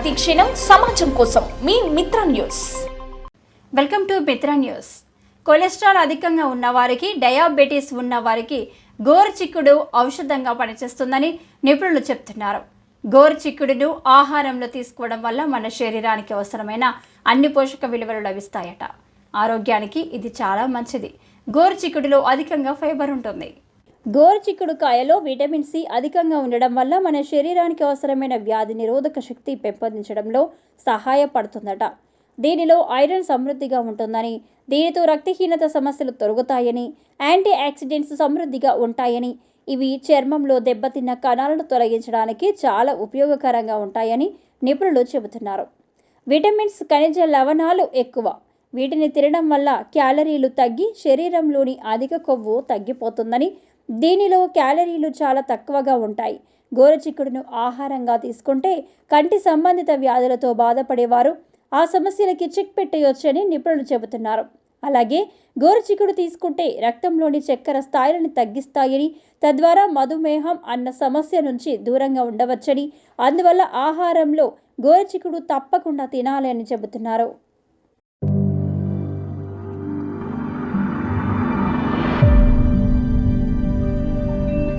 ప్రతి క్షణం సమాజం కోసం మీ Mitra news. Welcome to Mitra news. Cholesterol అధికంగా ఉన్నవారికి డయాబెటీస్ ఉన్నవారికి గోరుచిక్కుడు ఔషధంగా పనిచేస్తుందని నిపుణులు చెప్తున్నారు. గోరుచిక్కుడును ఆహారంలో తీసుకోవడం వల్ల మన శరీరానికి అవసరమైన అన్ని పోషక విలువలు లభిస్తాయట. ఆరోగ్యానికి ఇది చాలా మంచిది. గోరుచిక్కుడులో అధికంగా ఫైబర్ ఉంటుంది. గోరుచిక్కుడు కాయలో విటమిన్ సి అధికంగా ఉండడం వల్ల మన శరీరానికి అవసరమైన వ్యాధి నిరోధక శక్తి పెంపొందించడంలో సహాయపడుతుందట. దీనిలో ఐరన్ సమృద్ధిగా ఉంటుందని దీనితో రక్తహీనత సమస్యలు తొలగుతాయని యాంటీ ఆక్సిడెంట్స్ సమృద్ధిగా ఉంటాయని ఇవి చర్మంలో దెబ్బతిన్న కణాలను తొలగించడానికి చాలా ఉపయోగకరంగా ఉంటాయని నిపుణులు చెబుతున్నారు. విటమిన్స్ ఖనిజ లవణాలు ఎక్కువ. వీటిని తినడం వల్ల క్యాలరీలు తగ్గి శరీరంలోని అధిక కొవ్వు తగ్గిపోతుందని దీనిలో క్యాలరీలు చాలా తక్కువగా ఉంటాయి. గోరచిక్కుడును ఆహారంగా తీసుకుంటే కంటి సంబంధిత వ్యాధులతో బాధపడేవారు ఆ సమస్యలకి చెక్ పెట్టేయొచ్చని నిపుణులు చెబుతున్నారు. అలాగే గోరుచిక్కుడు తీసుకుంటే రక్తంలోని చక్కెర స్థాయిలను తగ్గిస్తాయని తద్వారా మధుమేహం అన్న సమస్య నుంచి దూరంగా ఉండవచ్చని అందువల్ల ఆహారంలో గోరుచిక్కుడు తప్పకుండా తినాలని చెబుతున్నారు.